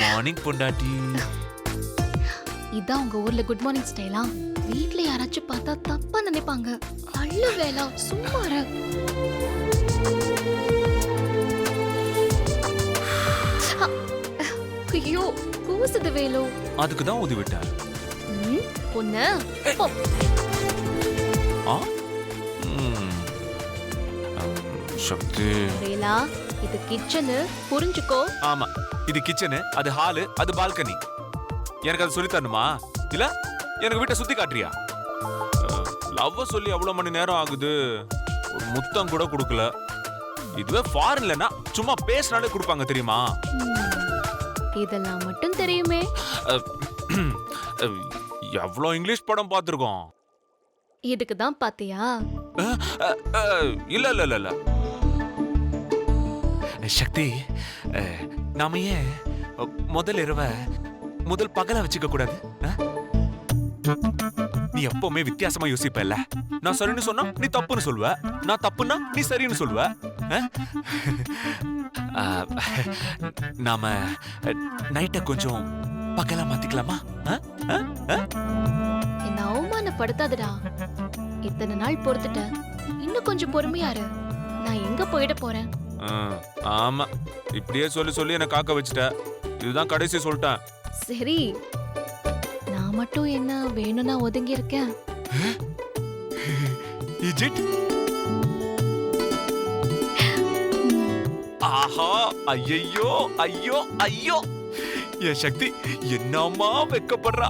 Morning பொண்டாட்டி. இதான் உங்க ஊர்ல குட் மார்னிங் ஸ்டைலா. வீட்ல யாராச்சும் பார்த்தா தப்பா நினைப்பாங்க. நல்ல வேலை சும்மா ஐயோ கூசுது வேலு. அதுக்கு தான் ஊதி விட்டேன். ம், பொண்ணு. சக்தி. வேலா இது கிச்சனு புரிஞ்சுக்கோ. ஆமா இது கிச்சனு அது ஹாலு அது பால்கனி எனக்கு அது சொல்லி தரணுமா? இல்ல எனக்கு வீட்டை சுத்தி காட்டுறியா? லவ் சொல்லி அவ்வளவு மணி நேரம் ஆகுது. ஒரு முத்தம் கூட கொடுக்கல. இதுவே ஃபாரின்லனா சும்மா பேசினாலே கொடுப்பாங்க தெரியுமா? இதெல்லாம் மட்டும் தெரியுமே. எவ்வளோ இங்கிலீஷ் படம் பார்த்துருக்கோம்? இதுக்கு தான் பாத்தியா இல்ல இல்ல இல்ல இல்ல. சக்தி நாம ஏன் முதல் இரவ முதல் பகல வச்சுக்க கூடாது நீ எப்பவுமே வித்தியாசமா யோசிப்பல்ல. நான் சரின்னு சொன்னா நீ தப்புன்னு சொல்லுவ. நான் தப்புன்னா நீ சரின்னு சொல்லுவ நாம நைட்டை கொஞ்சம் பகலா மாத்திக்கலாமா என்ன அவமானப்படுத்தாதடா. இத்தனை நாள் பொறுத்துட்டேன் இன்னும் கொஞ்சம் பொறுமையாரு நான் எங்க போயிட போறேன்? ஆமா. இப்படியே சொல்லி சொல்லி என்ன காக்க வச்சுட்ட. இதுதான் கடைசி சொல்லிட்டேன். சரி. நான் மட்டும் என்ன வேணும்னா ஒதுங்கி இருக்கேன்? ஆஹா ஐயையோ ஐயோ ஐயோ. என் சக்தி என்னம்மா வெக்கப்படுறா.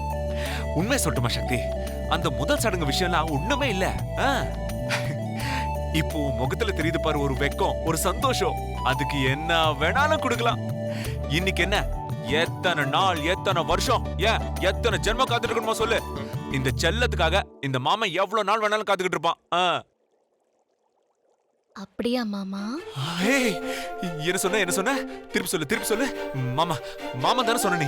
உண்மை சொல்லட்டுமா சக்தி? அந்த முதல் சடங்கு விஷயம்லாம் ஒண்ணுமே இல்ல. இப்போ உன் முகத்துல தெரியுது பாரு ஒரு வெக்கம் ஒரு சந்தோஷம். அதுக்கு என்ன வேணாலும் கொடுக்கலாம். இன்னைக்கு என்ன? எத்தனை நாள் எத்தனை வருஷம்? ஏன்? எத்தனை ஜென்மம் காத்துட்டு இருக்கணுமோ சொல்லு. இந்த செல்லத்துக்காக இந்த மாமன் எவ்வளவு நாள் வேணாலும் காத்துக்கிட்டு இருப்பான். ஆ. அப்படியா மாமா? ஏய், என்ன சொன்ன என்ன சொன்ன? திருப்பி சொல்லு திருப்பி சொல்லு. மாமா மாமா தானே சொன்ன நீ.